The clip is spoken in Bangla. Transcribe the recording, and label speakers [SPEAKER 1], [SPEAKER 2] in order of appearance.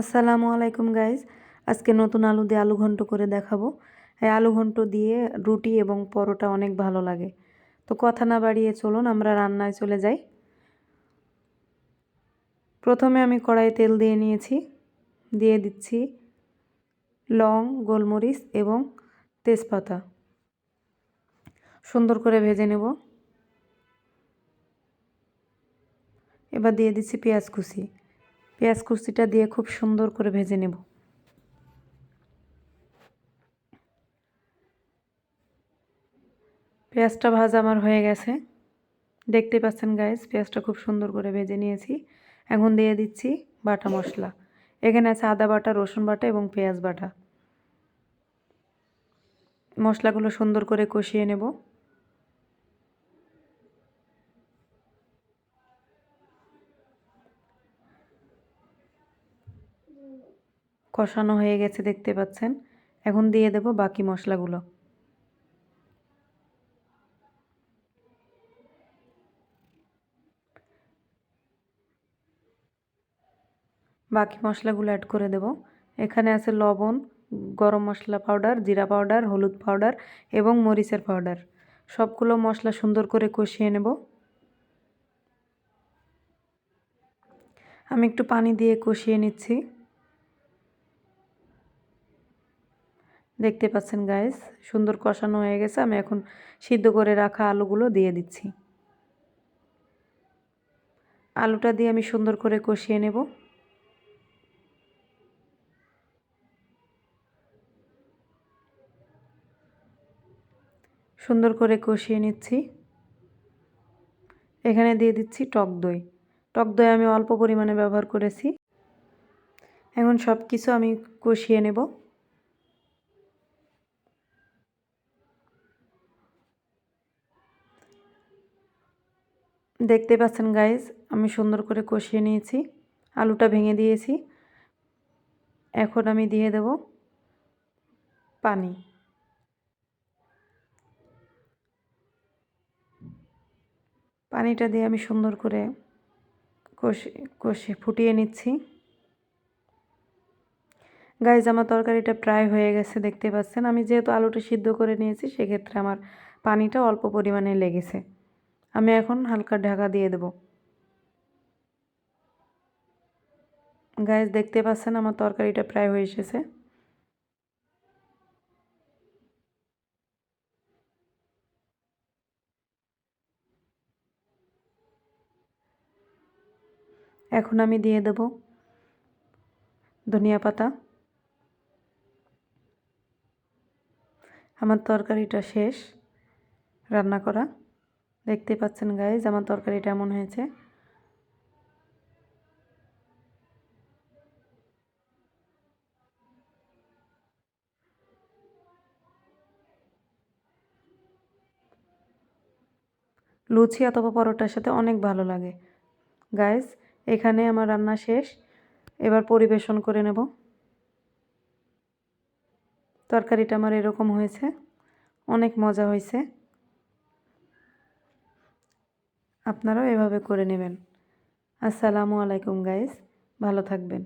[SPEAKER 1] আসসালামু আলাইকুম গাইজ। আজকে নতুন আলু দিয়ে আলু ঘন্ট করে দেখাবো। এই আলু ঘন্ট দিয়ে রুটি এবং পরোটা অনেক ভালো লাগে। তো কথা না বাড়িয়ে চলুন, আমরা রান্নায় চলে যাই। প্রথমে আমি কড়াই তেল দিয়ে নিয়েছি। দিয়ে দিচ্ছি লং, গোলমরিচ এবং তেজপাতা। সুন্দর করে ভেজে নেব। এবার দিয়ে দিচ্ছি পেঁয়াজ কুচি। পেঁয়াজ কুচিটা দিয়ে খুব সুন্দর করে ভেজে নেব। পেঁয়াজটা ভাজা আমার হয়ে গেছে। দেখতে পাচ্ছেন গাইজ পেঁয়াজটা খুব সুন্দর করে ভেজে নিয়েছি। এখন দিয়ে দিচ্ছি বাটা মশলা। এখানে আছে আদা বাটা, রসুন বাটা এবং পেঁয়াজ বাটা। মশলাগুলো সুন্দর করে কষিয়ে নেব। কষানো হয়ে গেছে দেখতে পাচ্ছেন। এখন দিয়ে দেব বাকি মশলাগুলো। বাকি মশলাগুলো অ্যাড করে দেব। এখানে আছে লবণ, গরম মশলা পাউডার, জিরা পাউডার, হলুদ পাউডার এবং মরিচের পাউডার। সবগুলো মশলা সুন্দর করে কষিয়ে নেব। আমি একটু পানি দিয়ে কষিয়ে নিচ্ছি। দেখতে পাচ্ছেন গাইস সুন্দর কষানো হয়ে গেছে। আমি এখন সিদ্ধ করে রাখা আলুগুলো দিয়ে দিচ্ছি। আলুটা দিয়ে আমি সুন্দর করে কষিয়ে নেব। সুন্দর করে কষিয়ে নিচ্ছি। এখানে দিয়ে দিচ্ছি টক দই। টক দই আমি অল্প পরিমাণে ব্যবহার করেছি। এখন সব কিছু আমি কষিয়ে নেব। দেখতে পাচ্ছেন গাইজ আমি সুন্দর করে কষিয়ে নিয়েছি। আলুটা ভেঙে দিয়েছি। এখন আমি দিয়ে দেব পানি। পানিটা দিয়ে আমি সুন্দর করে কষে কষে, ফুটিয়ে নিচ্ছি। গাইজ আমার তরকারিটা প্রায় হয়ে গেছে, দেখতে পাচ্ছেন। আমি যেহেতু আলুটা সিদ্ধ করে নিয়েছি, সেক্ষেত্রে আমার পানিটা অল্প পরিমাণে লেগেছে। আমি এখন হালকা ঢাকা দিয়ে দেব। গাইজ দেখতে পাচ্ছেন আমার তরকারিটা প্রায় হয়ে এসেছে। এখন আমি দিয়ে দেব ধনিয়া পাতা। আমার তরকারিটা শেষ, রান্না করা। দেখতে পাচ্ছেন গাইজ আমার তরকারিটা এমন হয়েছে? লুচি অথবা পরোটার সাথে অনেক ভালো লাগে। গাইজ এখানে আমার রান্না শেষ। এবার পরিবেশন করে নেব। তরকারিটা আমার এরকম হয়েছে। অনেক মজা হয়েছে। আপনারাও এভাবে করে নেবেন। আসসালামু আলাইকুম গাইস। ভালো থাকবেন।